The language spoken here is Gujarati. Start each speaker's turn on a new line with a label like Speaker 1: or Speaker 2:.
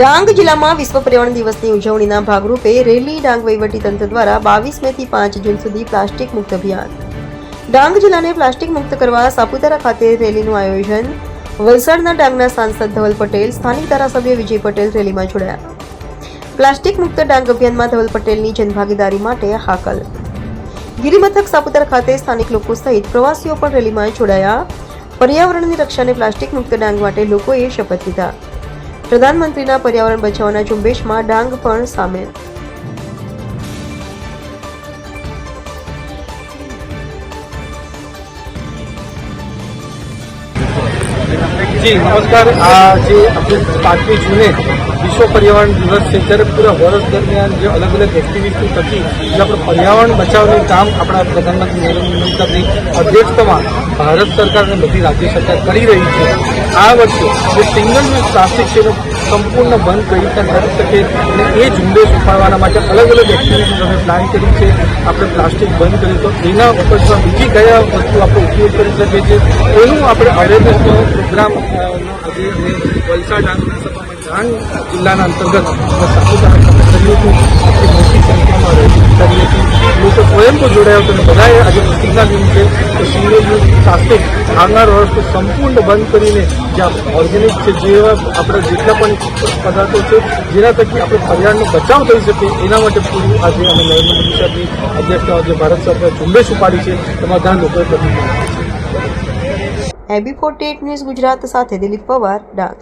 Speaker 1: ડાંગ જિલ્લામાં વિશ્વ પર્યાવરણ દિવસની ઉજવણીના ભાગરૂપે રેલી ડાંગ તંત્ર દ્વારા બાવીસ મે થી પાંચ જૂન સુધી પ્લાસ્ટિક મુક્ત અભિયાન. ડાંગ જિલ્લાને પ્લાસ્ટિક મુક્ત કરવા સાપુતારા ખાતે રેલીનું આયોજન. વલસાડના ડાંગના સાંસદ ધવલ પટેલ, સ્થાનિક ધારાસભ્ય વિજય પટેલ રેલીમાં જોડાયા. પ્લાસ્ટિક મુક્ત ડાંગ અભિયાનમાં ધવલ પટેલની જનભાગીદારી માટે હાકલ. ગિરિમથક સાપુતારા ખાતે સ્થાનિક લોકો સહિત પ્રવાસીઓ પણ રેલીમાં જોડાયા. પર્યાવરણની રક્ષાને પ્લાસ્ટિક મુક્ત ડાંગ માટે લોકોએ શપથ લીધા. પ્રધાનમંત્રીના પર્યાવરણ બચાવવાના ઝુંબેશમાં ડાંગ પણ સામેલ.
Speaker 2: જી, નમસ્કાર. આ જે આપણે પાંચમી જૂને વિશ્વ પર્યાવરણ દિવસ છે ત્યારે પૂરા વર્ષ દરમિયાન જે અલગ અલગ એક્ટિવિટી થતી જે આપણે પર્યાવરણ બચાવનું કામ આપણા પ્રધાનમંત્રી નરેન્દ્ર મોદીની અધ્યક્ષતામાં ભારત સરકાર અને બધી રાજ્ય સરકાર કરી રહી છે. આ વર્ષે જે સિંગલ યુઝ પ્લાસ્ટિક છે સંપૂર્ણ બંધ કઈ રીતના કરી શકે અને એ ઝુંબેશ ઉપાડવાના માટે અલગ અલગ એક્ટિવિટીઝ અમે પ્લાન કરી છે. આપણે પ્લાસ્ટિક બંધ કર્યું તો એના ઉપરમાં બીજી કયા વસ્તુ આપણે ઉપયોગ કરી શકીએ છીએ? એનું આપણે અવેરનેસનો પ્રોગ્રામ આજે અમે વલસાડ વિધાનસભામાં ડાંગ જિલ્લાના અંતર્ગત સાપુતારા કર્યું હતું. મોટી સંખ્યામાં રજૂ કરી હતી લોકો સ્વયં તો જોડાયા હતા અને બધાએ આજે છે કે સિંગલ યુઝ આવનાર વર્ષ સંપૂર્ણ બંધ કરીને જ્યાં ઓર્ગેનિક છે જેવા આપણા જેટલા પણ પદાર્થો છે, જેના થકી આપણે પર્યાવરણનો બચાવ થઈ શકે, એના માટે પૂરું આજે અમે નરેન્દ્ર મોદી સાહેબની અધ્યક્ષતા જે ભારત સરકાર ઝુંબેશ ઉપાડી છે, તેમાં ઘણા લોકોએ પ્રતિક્રિયા
Speaker 1: એબી ફોર્ટી ન્યૂઝ ગુજરાત સાથે દિલીપ પવાર, ડાંગ.